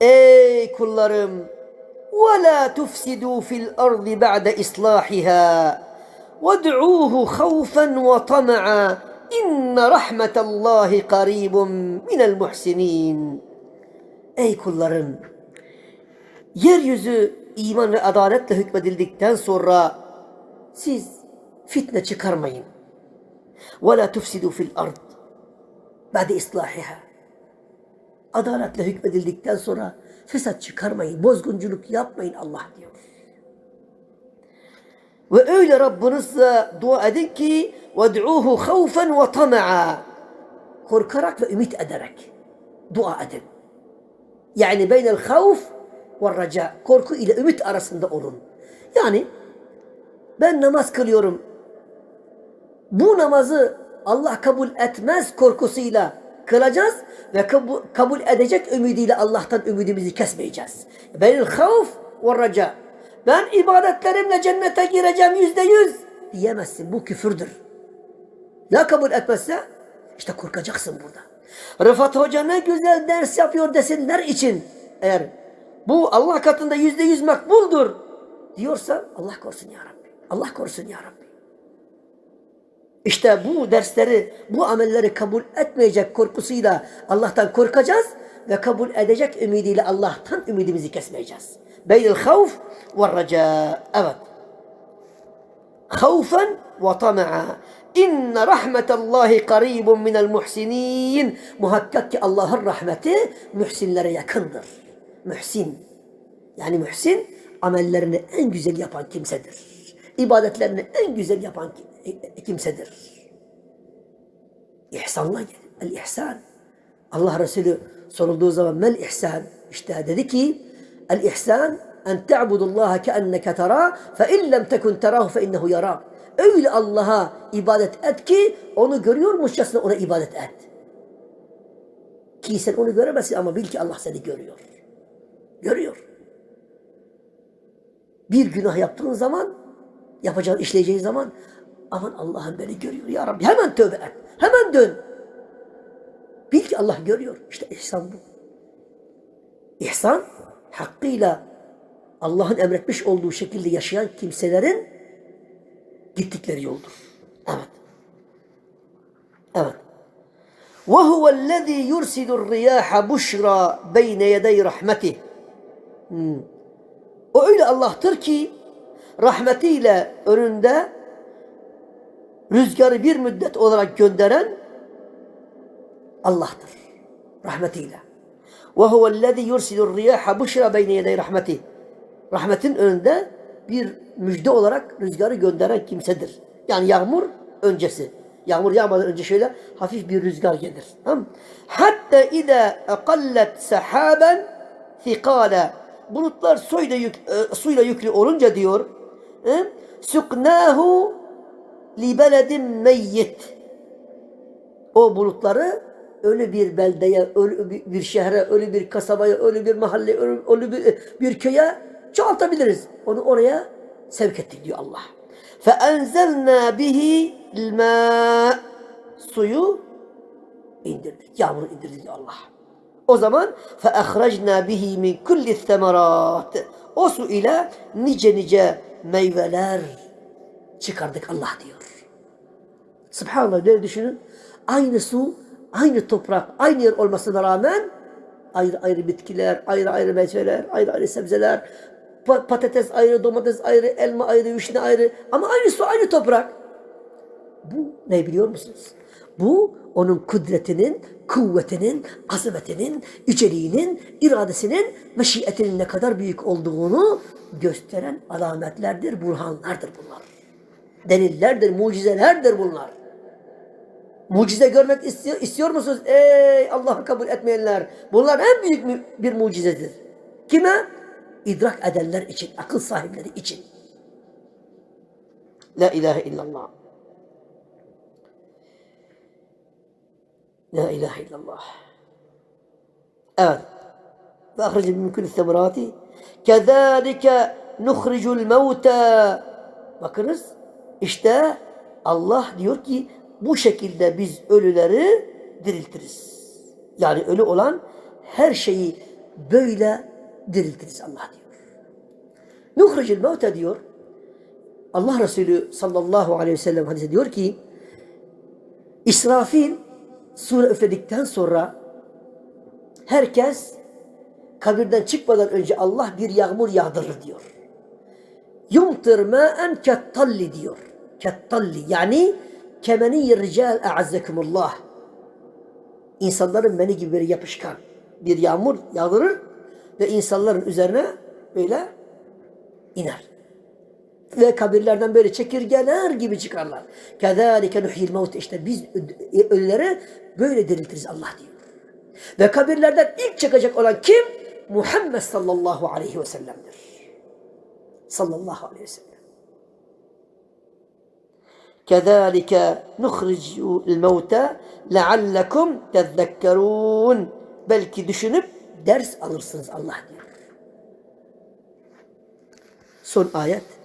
Ey kullarım وَلَا تُفْسِدُوا فِي الْأَرْضِ بَعْدَ إِصْلَاحِهَا وَادْعُوهُ خَوْفًا وَطَمَعًا إِنَّ رَحْمَةَ اللّٰهِ قَرِيبٌ مِنَ الْمُحْسِنِينَ Ey kullarım! Yeryüzü iman ve adaletle hükmedildikten sonra siz fitne çıkarmayın. وَلَا تُفْسِدُوا فِي الْأَرْضِ بَعْدَ إِصْلَاحِهَا Adaletle hükmedildikten sonra fesat çıkarmayın, bozgunculuk yapmayın Allah diyor. Ve öyle Rabbinizle dua edin ki وَدْعُوهُ خَوْفًا وَطَمَعًا Korkarak ve ümit ederek dua edin. Yani beynel havf ve raca. Korku ile ümit arasında olun. Yani ben namaz kılıyorum. Bu namazı Allah kabul etmez korkusuyla kılacağız ve kabul, edecek ümidiyle Allah'tan ümidimizi kesmeyeceğiz. Beynel havf ve raca. Ben ibadetlerimle cennete gireceğim yüzde yüz diyemezsin. Bu küfürdür. Ya kabul etmezse işte korkacaksın burada. Rıfat Hoca ne güzel ders yapıyor desinler için eğer bu Allah katında yüzde yüz makbuldur diyorsa Allah korusun ya Rabbi. Allah korusun ya Rabbi. İşte bu dersleri, bu amelleri kabul etmeyecek korkusuyla Allah'tan korkacağız ve kabul edecek ümidiyle Allah'tan ümidimizi kesmeyeceğiz. Beynel havf ve raca. Evet. Havfen ve tama'a. İnne rahmetallahi karibun minel muhsinin. Muhakkak ki Allah'ın rahmeti muhsinlere yakındır. Muhsin. Yani muhsin amellerini en güzel yapan kimsedir. İbadetlerini en güzel yapan kimsedir. İhsanla gelir. El ihsan. Allah Resulü sorulduğu zaman mel ihsan? İşte dedi ki el ihsan en te'budullaha keenneke tera fe in lem tekun terahu fe innehu yara. Öyle Allah'a ibadet et ki onu görüyormuşçasına ona ibadet et. Ki sen onu göremezsin ama bil ki Allah seni görüyor. Görüyor. Bir günah yaptığın zaman, yapacağın, işleyeceğin zaman aman Allah'ım beni görüyor ya Rabbi. Hemen tövbe et. Hemen dön. Bil ki Allah görüyor. İşte ihsan bu. İhsan hakkıyla Allah'ın emretmiş olduğu şekilde yaşayan kimselerin gittikleri yoldur. Evet. Evet. وَهُوَ الَّذ۪ي يُرْسِلُ الرِّيَاحَ بُشْرًا بَيْنَ يَدَيْ رَحْمَتِهِ hmm. O öyle Allah'tır ki rahmetiyle önünde rüzgarı bir müddet olarak gönderen Allah'tır. Rahmetiyle. Ve huvellezî yursilur riyâhe buşra beyne yedey rahmeti. Rahmetin önünde bir müjde olarak rüzgarı gönderen kimsedir. Yani yağmur öncesi. Yağmur yağmadan önce şöyle hafif bir rüzgar gelir. Tamam Hatta ide eqallet sehaben fikale. Bulutlar suyla, yük, e, suyla yüklü olunca diyor suknahu li beledin meyyit. O bulutları ölü bir beldeye, ölü bir şehre, ölü bir kasabaya, ölü bir mahalle, ölü, ölü bir, bir köye çoğaltabiliriz. Onu oraya sevk ettik diyor Allah. فَاَنْزَلْنَا بِهِ الْمَاء Suyu indirdik. Yağmuru indirdik diyor Allah. O zaman فَاَخْرَجْنَا بِهِ مِنْ كُلِّ الثَّمَرَاتِ O su ile nice nice meyveler çıkardık Allah diyor. Subhanallah ne düşünün. Aynı su, aynı toprak, aynı yer olmasına rağmen ayrı ayrı bitkiler, ayrı ayrı meyveler, ayrı ayrı sebzeler, patates ayrı, domates ayrı, elma ayrı, vişne ayrı ama aynı su, aynı toprak. Bu ne biliyor musunuz? Bu onun kudretinin, kuvvetinin, azametinin, yüceliğinin, iradesinin, meşiyetinin ne kadar büyük olduğunu gösteren alametlerdir, burhanlardır bunlar. Delillerdir, mucizelerdir bunlar. Mucize görmek istiyor, istiyor musunuz? Ey Allah'ı kabul etmeyenler. Bunlar en büyük bir mucizedir. Kime? İdrak edenler için, akıl sahipleri için. La ilahe illallah. La ilahe illallah. Evet. Ve min kulli semerati. Kezalike nuhricul mevta. Bakınız. İşte Allah diyor ki bu şekilde biz ölüleri diriltiriz. Yani ölü olan her şeyi böyle diriltiriz Allah diyor. Nuhricil mevte diyor. Allah Resulü sallallahu aleyhi ve sellem hadise diyor ki İsrafil sure üfledikten sonra herkes kabirden çıkmadan önce Allah bir yağmur yağdırır diyor. Yumtir ma'en kettalli diyor. Kettalli yani kemeni rical a'azzekumullah. İnsanların meni gibi bir yapışkan bir yağmur yağdırır ve insanların üzerine böyle iner. Ve kabirlerden böyle çekirgeler gibi çıkarlar. Kezalike nuhyil mevt işte biz ölüleri böyle diriltiriz Allah diyor. Ve kabirlerden ilk çıkacak olan kim? Muhammed sallallahu aleyhi ve sellem'dir. Sallallahu aleyhi ve sellem. Kezalike nuhricul mevte leallekum tezekkerun. Belki düşünüp ders alırsınız Allah diyor. Son ayet.